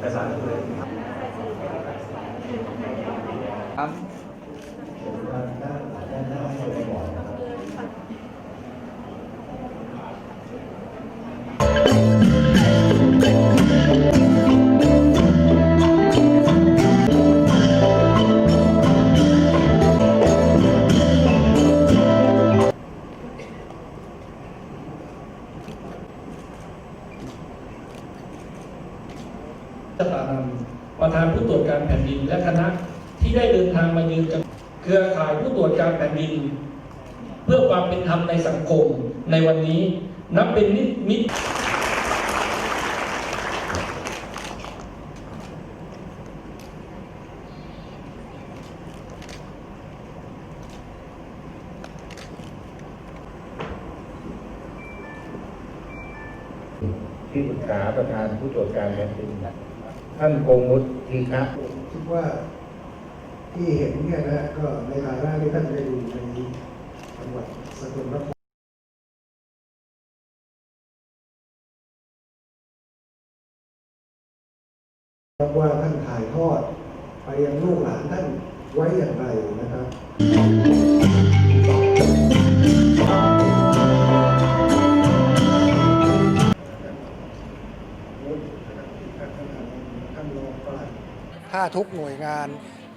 อกสารเลยครับ สถานนท์ประธานผู้ตรวจการแผ่นดินและคณะที่ได้เดินทางมายืนกับเครือข่ายผู้ตรวจการแผ่นดิน เพื่อความเป็นธรรมในสังคมในวันนี้นับเป็นนิมิตที่ปรึกษาประธานผู้ตรวจการแผ่นดิน ท่านโกมุตทีฆะคิดว่าที่เห็นเนี่ยนะก็ในฐานะที่ท่านไปดูในจังหวัดสกลนครครับว่าท่านถ่ายทอด ไปยังลูกหลานท่านไว้อย่างไรนะครับ ถ้าทุกหน่วยงาน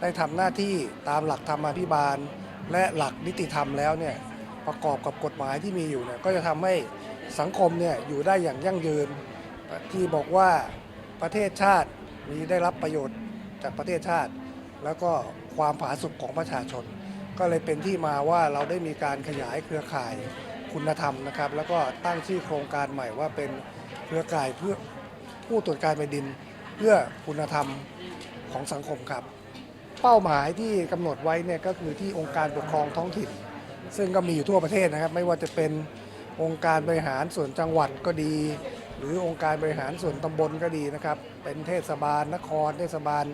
ได้ทำหน้าที่ตามหลักธรรมาภิบาล และหลักนิติธรรมแล้วเนี่ยประกอบกับกฎหมายที่มีอยู่เนี่ยก็จะทำให้สังคมเนี่ยอยู่ได้อย่างยั่งยืน ที่บอกว่าประเทศชาติมีได้รับประโยชน์จากประเทศชาติ แล้วก็ความผาสุกของประชาชน ก็เลยเป็นที่มาว่าเราได้มีการขยายเครือข่ายคุณธรรมนะครับ แล้วก็ตั้งชื่อโครงการใหม่ว่าเป็นเครือข่ายเพื่อผู้ตรวจการแผ่นดิน เพื่อคุณธรรม ของสังคมครับ เป้าหมายที่กำหนดไว้เนี่ยก็คือที่องค์การปกครองท้องถิ่น ซึ่งก็มีอยู่ทั่วประเทศนะครับ ไม่ว่าจะเป็นองค์การบริหารส่วนจังหวัดก็ดี หรือองค์การบริหารส่วนตำบลก็ดีนะครับ เป็นเทศบาลนคร เทศบาล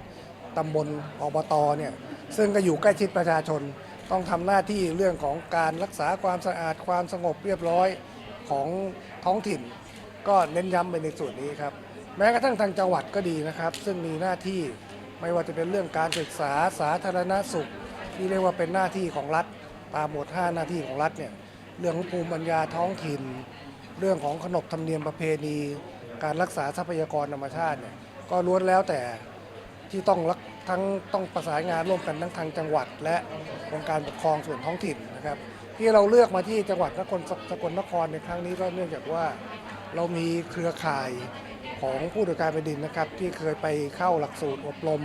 ตำบลอบตเนี่ยซึ่งก็อยู่ใกล้ชิดประชาชน ต้องทำหน้าที่เรื่องของการรักษาความสะอาดความสงบเรียบร้อยของท้องถิ่น ก็เน้นย้ำไปในส่วนนี้ครับ แม้กระทั่งทางจังหวัดก็ดีนะครับ ซึ่งมีหน้าที่ ไม่ว่าจะเป็นเรื่องการศึกษาสาธารณสุข ที่เรียกว่าเป็นหน้าที่ของรัฐตามหมวด 5 หน้าที่ของรัฐเนี่ยเรื่องของภูมิปัญญาท้องถิ่น เรื่องของขนบธรรมเนียมประเพณี การรักษาทรัพยากรธรรมชาติเนี่ยก็ล้วนแล้วแต่ที่ต้องรักทั้งต้องประสานงานร่วมกันทั้งทางจังหวัด และองค์การปกครองส่วนท้องถิ่นนะครับ ที่เราเลือกมาที่จังหวัดนครสกลนครในครั้งนี้ก็เนื่องจากว่าเรามีเครือข่าย ของผู้ตรวจการแผ่นดินนะครับ ที่เคยไปเข้าหลักสูตรอบรม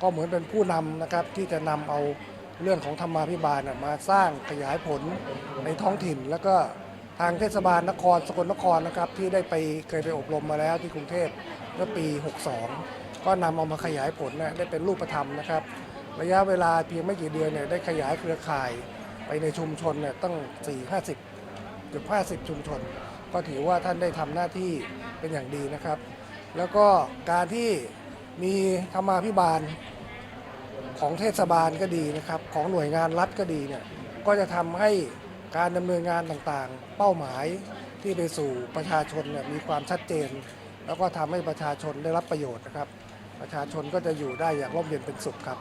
ก็เหมือนเป็นผู้นำนะครับที่จะนำเอาเรื่องของธรรมาภิบาลมาสร้างขยายผลในท้องถิ่น แล้วก็ทางเทศบาลนครสกลนครนะครับที่ได้ไปเคยไปอบรมมาแล้วที่กรุงเทพเมื่อปี 62 ก็นำเอามาขยายผลนะได้เป็นรูปธรรมนะครับ ระยะเวลาเพียงไม่กี่เดือนเนี่ยได้ขยายเครือข่ายไปในชุมชนเนี่ยตั้ง 4-50เกือบ50 ชุมชน ก็ถือว่าท่านได้ทำหน้าที่เป็นอย่างดีนะครับ แล้วก็การที่มีธรรมาภิบาลของเทศบาลก็ดีนะครับ ของหน่วยงานรัฐก็ดีเนี่ยก็จะทำให้การดำเนินงานต่างๆ เป้าหมายที่ไปสู่ประชาชนเนี่ยมีความชัดเจน แล้วก็ทำให้ประชาชนได้รับประโยชน์นะครับ ประชาชนก็จะอยู่ได้อย่างร่มเย็นเป็นสุขครับ